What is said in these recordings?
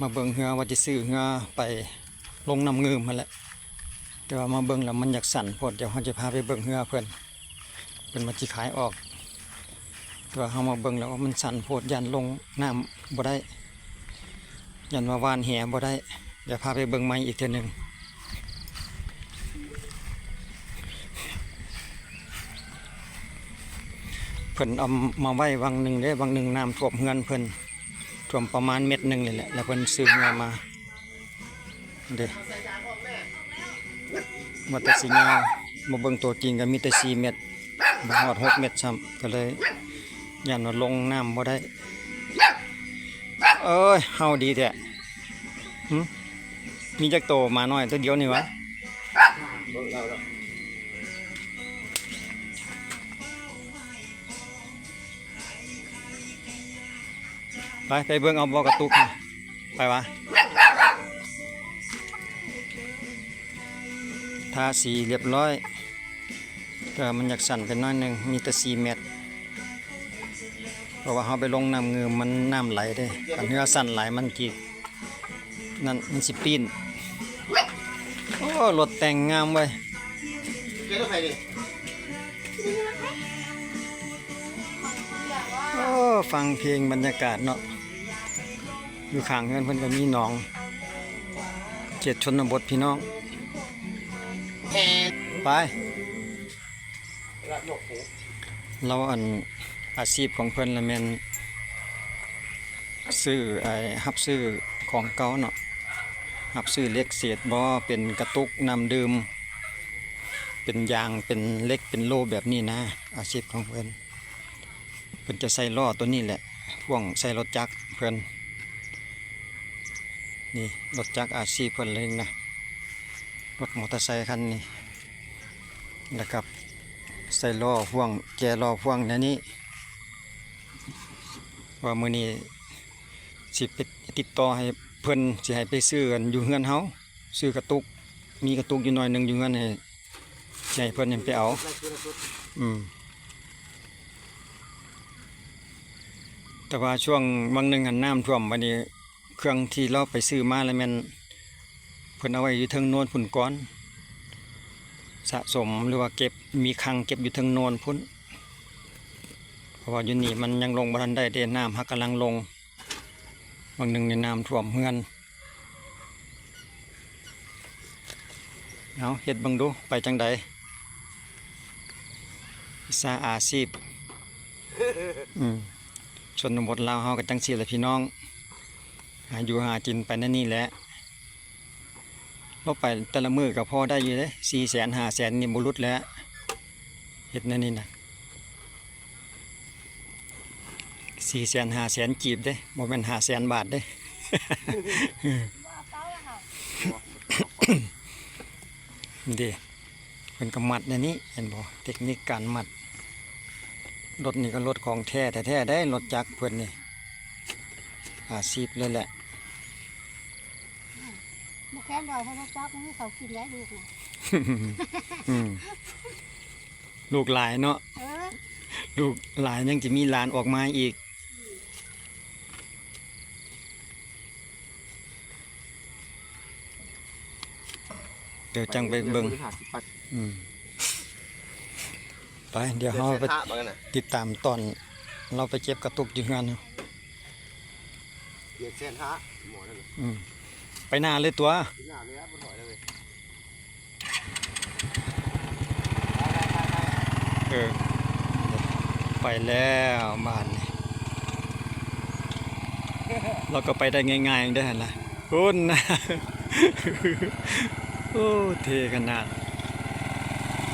มาเบิ่งเหือว่าจะซื้อเหือไปลงน้ำเงืมมาแหล้วแต่ว่ามาเบิ่งแล้วมันอยากสั่นโพดเดี๋ยวเขาจะพาไปเบิ่งเหือเพื่อนเพิ่นมาจิขายออกแต่ว่าเขามาเบิ่งแล้วว่ามันสั่นโพดยันลงน้ำบ่ได้ ยันว่าวานแหบ่ได้เดี๋ยวพาไปเบิ่งไม้อีกเทื่อหนึงเพิ่นเอามาไว้วังหนึ่งเด้วังหนึ่งน้ำท่วมเฮือนเพิ่น ท่วมประมาณเม็ดหนึ่งเลยแหละ แล้วเพิ่นซื้อเงามา เด้มาแต่สีเงามาเบิ่งตัวจริงก็มีแต่สี่เม็ดบ่ฮอดหกเม็ดซ้ำก็เลยยันว่าลงน้ำบ่ได้ เอ้ยเฮาดีแท้มีจักโตมาหน่อยตัวเดียวนี่วะ ไปไปเบิ่งเอาบอกระตุกนี่ไปวะทาสีเรียบร้อยแต่มันอยากสั่นไปหน้อยหนึ่งมีแต่สีเม็ดเพราะว่าเขาไปลงน้ำเงือมันน้ำไหลได้กันเนื้อสั่นไหลมันกีดนั่นมันสิปีนโอ้รถแต่งงามไว้ยเจ๊ต้องใครดิโอ้ฟังเพลงบรรยากาศเนาะ อยู่ข้างเฮือนเพิ่นก็มีหนองเขตชนบทพี่น้อง ไป เราอันอาชีพของเพิ่นละแมนซื้อไอ้รับซื้อของเก่าเนาะรับซื้อเล็กเศษบ่เป็นกระตุกนำดื่ม เป็นยางเป็นเล็กเป็นโลแบบนี้นะ อาชีพของเพิ่นเพิ่นจะใส่ล้อตัวนี้แหละพ่วงใส่รถจักรเพิ่น นี่รถจักรอาชีพเพิ่นเลยนะรถมอเตอร์ไซค์คันนี้แล้วกับ ใส่ล้อพ่วงแกล้อพ่วงในนี้ ว่ามือนี้สิไปติดต่อให้เพิ่นสิให้ไปซื้อกันอยู่เฮือนเฮาซื้อกระตุก มีกระตุกอยู่หน่อยหนึ่งอยู่เฮือนให้ให้เพิ่นยังไปเอา อืมแต่ว่าช่วงบางหนึ่งหันน้ำท่วมวันนี้ เครื่องที่เราไปซื้อมาแล้วมันเพิ่นเอาไว้อยู่เทิงโน่นพุ่นก้อน สะสมหรือว่าเก็บมีคังเก็บอยู่เทิงโน่นพุ่นเพราะว่าอยู่นี่มันยังลงบันได้เด้น้ำฮักกำลังลงบางหนึ่งในน้ำท่วมเฮือนเอาเฮ็ดบังดูไปจังใดวิสาอาชีพอืมชนบทลาวเฮากันจังซี่แหละพี่น้อง หาอยู่หากินไปนั่นนี่แหละเราไปแต่ละมือก็พอได้อยู่เด้สี่แสนห้าแสนนี่บุรุษแล้วเฮ็ดนั่นนี่นะสี่แสนห้าแสนกีบเด้โมเมนห้าแสนบาทเด้ดีเป็นกำมัดในนี้เห็นบ่เทคนิคการมัดรถนี่ก็รถของแท้แท้ได้รถจักรเพื่อนนี่อาชีพเลยแหละ มาแค่ดอยให้เขาจับมันให้เขากินได้ลูกนะอืมลูกหลายเนาะเออลูกหลายยังจะมีหลานออกมาอีก เดี๋ยวจังไปเบิ่งอืมไปเดี๋ยวเดี๋ยวเราเขาไปไปเหมือนกันนะติดตามตอน เราไปเจ็บกระตุกอยู่งานเนาะเดี๋ยวเส้นฮะหมอนั่นน่ะอืม ไปหน้าเลยตัวกินหน้าเลยนะบนหอยเลยเออไปแล้วบ้านนี่เราก็ไปได้ง่ายๆได้หั่นละคุณนะโอ้เทขนาด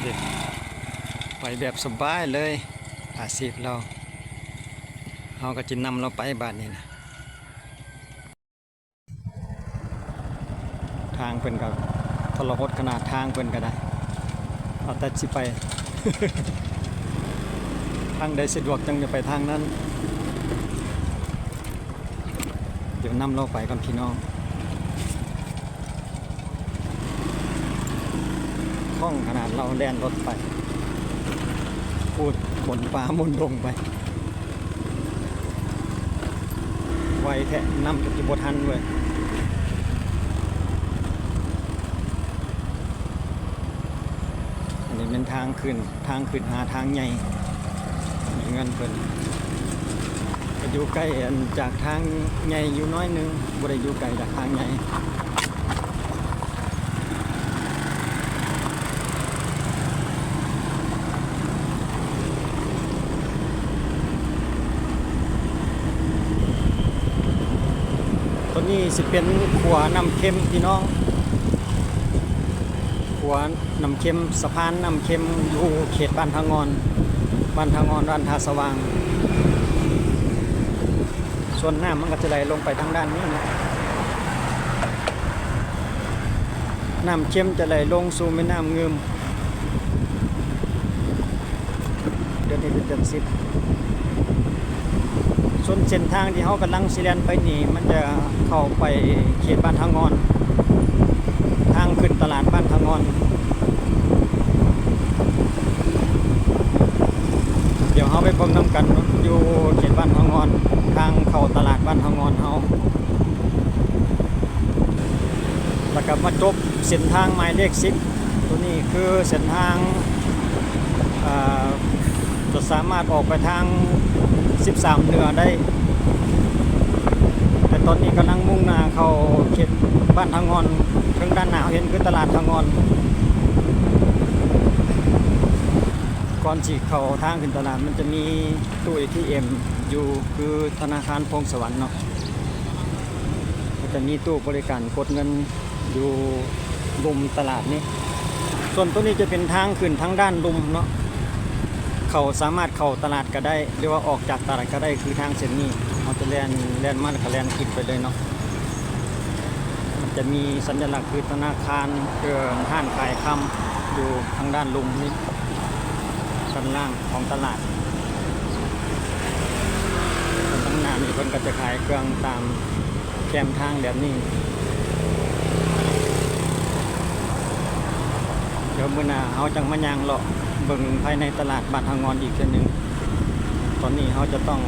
เด็กไปแบบสบายเลยอาชีพเราเราก็จะนำเราไปบ้านนี้นะ ทางเพิ่นกับทรหดขนาดทางเพิ่นก็ได้เอาแต่สิไป ทางใดสะดวกจังจะไปทางนั้น เดี๋ยวนำเราไปกันพี่น้องคล่องขนาดเราแล่นรถไป พูดขนฟ้ามุนลงไป ไวแทะนำจะบทันเว้ย เป็นทางขึ้นทางขึ้นหาทางใหญ่มีเงินเพิ่นก็อยู่ใกล้จากทางใหญ่อยู่น้อยนึงบ่ได้อยู่ไกลจากทางใหญ่ตัวนี้สิเป็นขัวน้ำเค็มพี่น้อง ขัวน้ำเค็มสะพานน้ำเค็มอยู่เขตบ้านทางงอนบ้านทางงอนบ้านทาสว่าง ส่วนน้ำมันก็จะไหลลงไปทางด้านนี้นะน้ำเค็มจะไหลลงสู่แม่น้ำเงืมเดือนนี้เป็นเดือนสิบส่วนเส้นทางที่เขากำลังสิแลนไปนี่มันจะเข้าไปเขตบ้านทางงอน ขึ้นตลาดบ้านทางอน เดี๋ยวเขาไปเบิ่งน้ำกันอยู่เขตบ้านทางอน ทางเข้าตลาดบ้านทางอนเฮาแล้วก็มาจบเส้นทางหมายเลขสิบตัวนี้คือเส้นทางจะสามารถออกไปทาง 13 เหนือได้ แต่ตอนนี้กำลังมุ่งหน้าเข้าเขตบ้านทางงอนทางด้านหน้าเห็นคือตลาดทางงอน ก่อนที่เข้าทางขึ้นตลาดมันจะมีตู้ ATM อยู่คือธนาคารพงสวรรค์เนาะมันจะมีตู้บริการกดเงินอยู่ลุมตลาดนี้ส่วนตัวนี้จะเป็นทางขึ้นทางด้านลุมเนาะเขาสามารถเข้าตลาดก็ได้ หรือว่าออกจากตลาดก็ได้คือทางเส้นนี้ จะแล่นแล่นมาแล้วก็แล่นขึ้นไปเลยเนาะมันจะมีสัญลักษณ์คือธนาคารเกินห้านขายคำอยู่ทางด้านลุมนี้ชั้นล่างของตลาดคนตั้งน้านมีคนก็จะขายเครื่องตามแคมทางแบบนี้เดี๋ยวมื้อนาเขาจังมายางเลาะเบิ่งภายในตลาดบ้านทางงอนอีกเทื่อหนึงตอนนี้เขาจะต้อง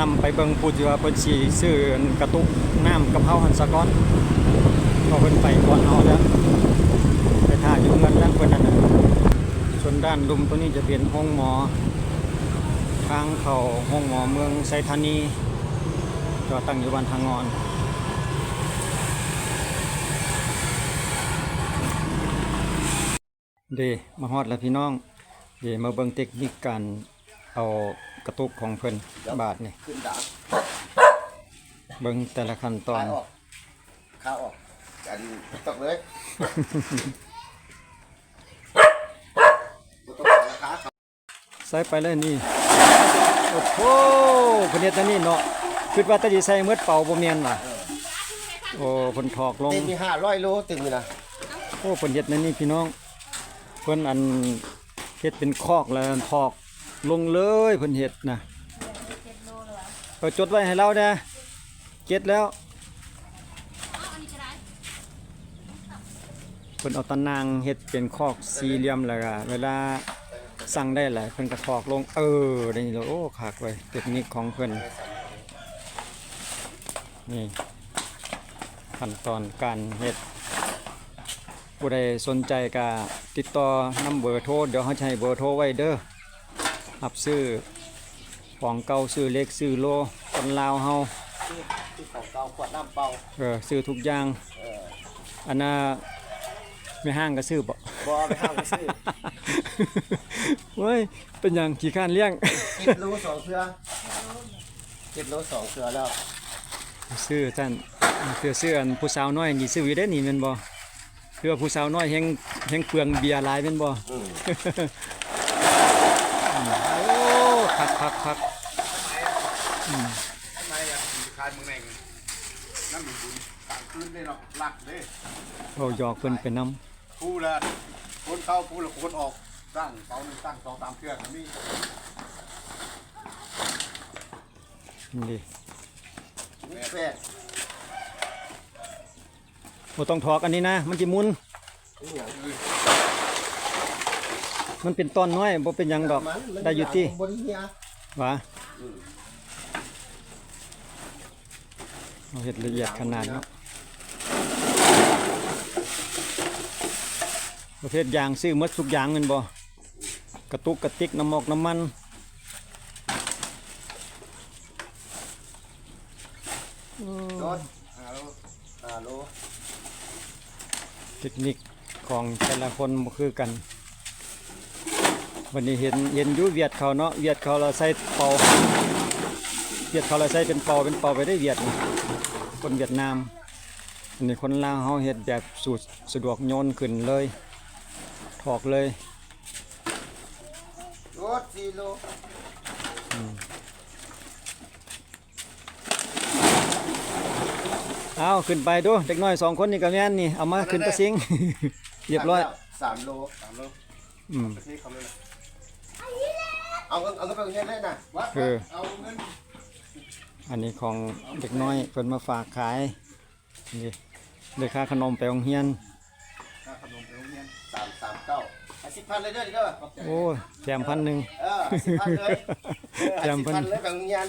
นำไปเบิ่งผู้ที่ว่าเพิ่นสิซื้อกระตุกน้ำกับเฮาหันสะก้อนเพอเพิ่นไปก่อนเฮาแล้วไปถ่ายอยู่เงินแล้วเพิ่นนั่นนะส่วนด้านลุมตัวนี้จะเป็นห้องหมอ ทางเข้าห้องหมอเมืองไซธานีจอตั้งอยู่บ้านทางงอนเดมาฮอดแล้วพี่น้องเดมาเบิ่งเทคนิคการเอา กระตุกของเพิ่นบาทนี่ขึ้นดังเบิ่งแต่ละขั้นตอขานยออกขาออกกันตกเลยบ่ต้องเอาราคาเขาใส่ไปเลยนี่ โอ้โหเพิ่นเฮ็ดอันนี้เนาะคิดว่าแตะสิใส่หมดเป่าบ่แม่นว่ะ โอ้เพิ่นถอกลง เต้นมีห้าร้อยโลตึงนี่นะโอ้เพิ่นเฮ็ดนั่นนี่พี่น้อง เพิ่นอันเฮ็ดเป็นคอกแล้วถอก ลงเลยเพิ่นเฮ็ดนะเออจดไว้ให้เราเด้อเก็ดแล้วเพิ่นเอาตะนางเฮ็ดเป็นคอกสี่เหลี่ยมแล้วก็เวลาสั่งได้หลายเพิ่นก็ถอกลงเออได้นี่โอ้คักไว้ยเทคนิคของเพิ่นนี่ขั้นตอนการเฮ็ดผู้ใดสนใจก็ติดต่อนำเบอร์โทรเดี๋ยวเขาจะให้เบอร์โทรไว้เด้อ รับซื้อของเก่าซื้อเล็กซื้อโลคนลาวเฮาที่ของเก่าขวดน้ำเปล่าเออซื้อทุกอย่างเอออันน่ะไม่ห้างก็ซื้อบ่บ่เอาไปห้ามไปซื้อเว้ยเป็นหยังขี้ข้านเลี้ยงสิบโลสองเสือสิบโลสองเสือแล้วซื้อท่านซื้อซื้ออันผู้สาวน้อยนี่ซื้ออยู่ได้นี่แม่นบ่คือว่าผู้สาวน้อยแฮงแฮงเปลืองเบียร์หลายแม่นบ่อืม โอ้คักคักคักทำไมอะขายมึงเองน้ำมันบุญต่างคืนได้หรอกหลักเด้เอาหยอกเพิ่นไปนำผู้ละคนเข้าผู้ละคนออกตั้งเสาหนึ่งตั้งสองสามเครื่องนี่นี่แป้งบ่ต้องถอกอันนี้นะ มันสิหมุนนี่หยัง มันเป็นต้นน้อยบ่เป็นหยังดอกมันมันได้อยู่ที่บริเฮียหวะเอาเห็ดละเอียดขนาดเนาะประเภทยางซื้อหมดทุกอย่างแม่นบ่กระตุกกระติกน้ำมอกน้ำมัน รถฮัลโหลฮัลโหล เทคนิคของแต่ละคนบ่คือกัน วันนี้เห็นเห็นอยูเวียดเขาเนาะเวียดเขาเราใส่เป่าเวียดเขาเราใส่เป็นเป่าเป็นเป่าไปได้เวียดนี่คนเวียดนามอันนี้คนลาวเฮาเฮ็ดแบบสูตรสะดวกโยนขึ้นเลยถอกเลยรถสี่โลเอาขึ้นไปดูเด็กน้อยสองคนนี่ก็แม่นนี่เอามาขึ้นตะซิงเรียบร้อยสามโลสามโลอืมนี่เขาเลย เอาเงินเอาเงินไปเงินได้น่ะวัดเออเอาเงินอันนี้ของเด็กน้อยเพิ่นมาฝากขายนี่ได้ค่าขนมไปโรงเรียน ค่าขนมไปโรงเรียนสามสามเก้าให้สิบพันเลยเด้อดิเด้อโอ้ยแถมพันหนึ่ง เออสิบพันเลยเออให้จำสิบเพิ่นพันเลยแบ่งเงิน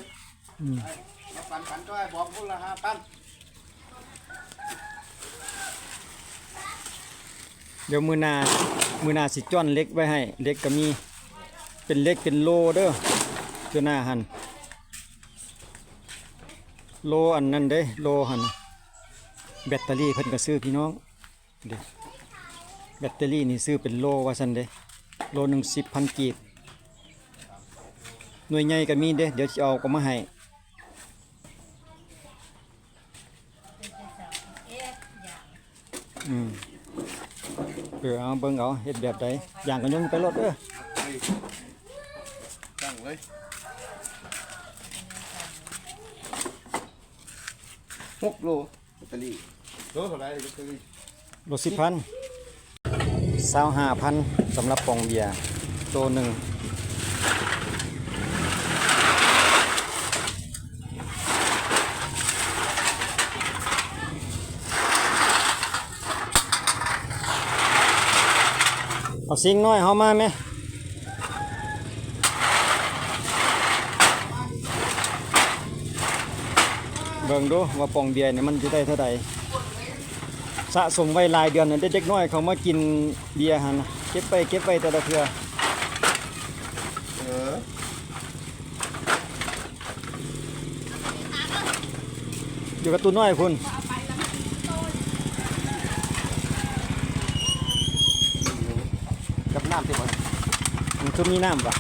อืม มาปันกันก็ให้บอกพุ่นละห้าพันเดี๋ยวมือหนามือหนาสิจ้อนเล็กไว้ให้ เล็กก็มี เป็นเล็กเป็นโลเด้อเจ้าหน้าหันโลอันนั้นเด้โลหันแบตเตอรี่เพิ่นก็ซื้อพี่น้องเด้แบตเตอรี่นี่ซื้อเป็นโลว่าซั่นเด้โลหนึ่งสิบพันกีบหน่วยใหญ่ก็มีเด้เดี๋ยวสิเอาก็มาให้อืมเออเอาเบิ่งเอาเฮ็ดแบบใดอย่างก็ยงไปรถเด้อ เลยหกโลแบตเตอรี่ตัวเท่าไหร่ก็คือรถสิบพันสาวห้าพันสำหรับปองเบียร์ตัวหนึ่งเอาสิ่งน้อยเฮามาไหม บิ่งดูว่าปองเบียร์เนี่ยมันจะได้เท่าใดสะสมไว้หลายเดือนนั่นเด็กๆน้อยเขามากินเบียร์หันน่ะเก็บไปเก็บไปแต่ละเทื่อเอออยู่กับตัวน้อยคุณกับน้ำที่มันมันคือมีน้ำปะ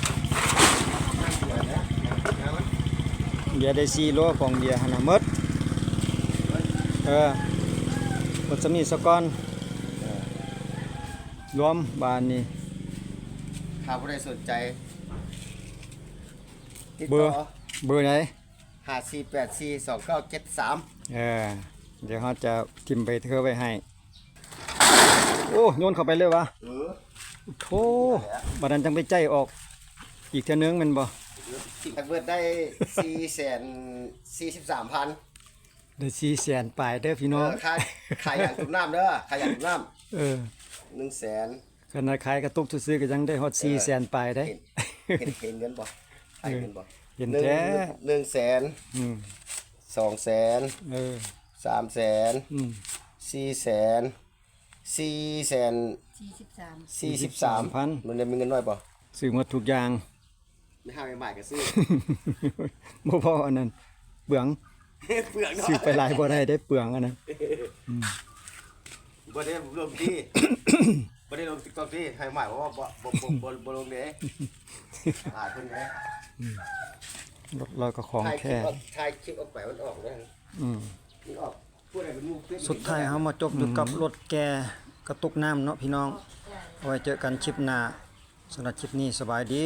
เบียร์ได้สี่โลของเบียร์หันน่ะหมด เออหมดสมีสกอนรวมบานนี่ถ้าผู้ใดสนใจติดเบอต่ร์อเบอร์ไหนห้าสี่แปดสี่สองเก้าเจ็ดสามเออเดี๋ยวเขาจะทิมไปเธอไว้ให้ โอ้โยนเข้าไปเลยวะเออโธ่บัดนั้นจังไปใจออก อีกเท่านึงแมันบ่ติดเบิร์ดได้สี่แสนสี่สิบสามพัน ได้สี่แสนปลายเด้อพี่น้องขายขายอย่างตุ่มน้ำเด้อขายอย่างตุ่มน้เออำหนึ่งแสนขนาดขายกระตุกซื้อๆก็ยังได้ฮอดสี่แสนปลายได้ เห็นเห็นเห็นเงินบ่ขายเงินบ่เห็นหนึ่งแท้ หนึ่งแสนอืมสองแสนเออ สามแสนอืมสี่แสนสี่แสนสี่สิบสามสี่สิบสามพันมันได้มีเงินน้อยป่ะซื้อหมดทุกอย่าง ไม่ห้าไม่บ่ายก็ซื้อ บ่พออันนั้นเปลือง เปลือกเนาะซื้อไปหลายบ่ได้ได้เปลืองอันนั้นบ่ได้ลงที่บ่ได้ลงติ๊กต็อกที่ให้หมายว่าบ่บ่บ่บ่บ่ลงเด้อ่าเพิ่นเด้รถเราก็ของถ่ายคลิแท้ปออกถ่ายคลิปออกไปมันออกเด้อืม มันออกผู้ใดเป็นหมู่เฟซสุดท้ายเฮามาจบอยู่กับรถแกกระตุกน้ำเนาะพี่น้อง เอาไว้เจอกันคลิปหน้าสำหรับคลิปนี้สบายดี